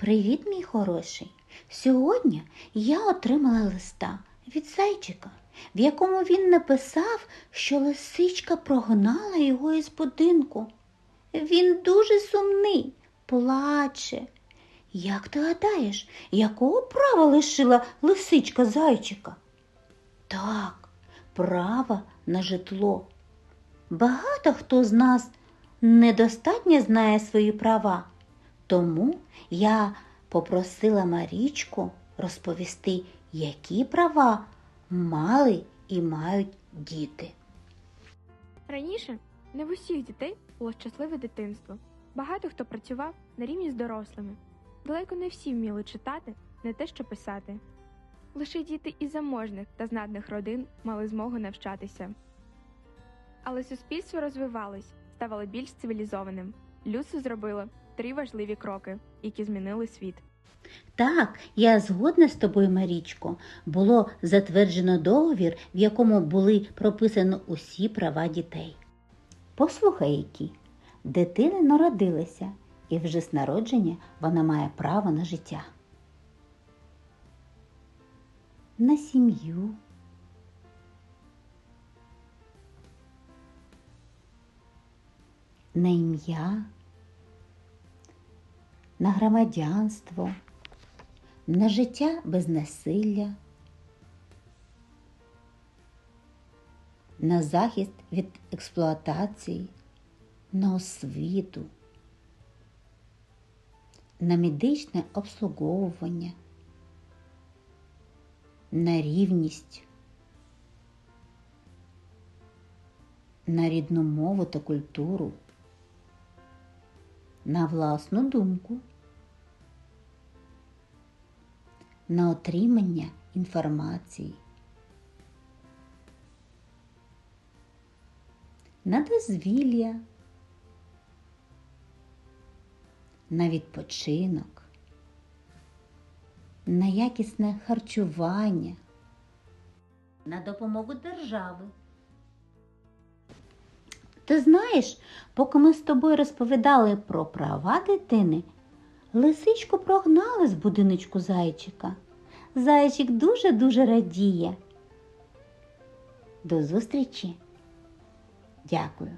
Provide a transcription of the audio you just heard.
Привіт, мій хороший. Сьогодні я отримала листа від зайчика, в якому він написав, що лисичка прогнала його із будинку. Він дуже сумний, плаче. Як ти гадаєш, якого права лишила лисичка зайчика? Так, права на житло. Багато хто з нас недостатньо знає свої права, тому я попросила Марічку розповісти, які права мали і мають діти. Раніше не в усіх дітей було щасливе дитинство. Багато хто працював на рівні з дорослими. Далеко не всі вміли читати, не те, що писати. Лише діти із заможних та знатних родин мали змогу навчатися. Але суспільство розвивалось, ставало більш цивілізованим. Людство зробило три важливі кроки, які змінили світ. Так, я згодна з тобою, Марічко. Було затверджено договір, в якому були прописані усі права дітей. Послухай, які дитина народилася, і вже з народження вона має право на життя. На сім'ю. На ім'я, на громадянство, на життя без насилля, на захист від експлуатації, на освіту, на медичне обслуговування, на рівність, на рідну мову та культуру, на власну думку. на отримання інформації, на дозвілля, на відпочинок, на якісне харчування, на допомогу держави. Ти знаєш, поки ми з тобою розповідали про права дитини, Лисичку прогнали з будиночку зайчика. Зайчик дуже-дуже радіє. До зустрічі. Дякую.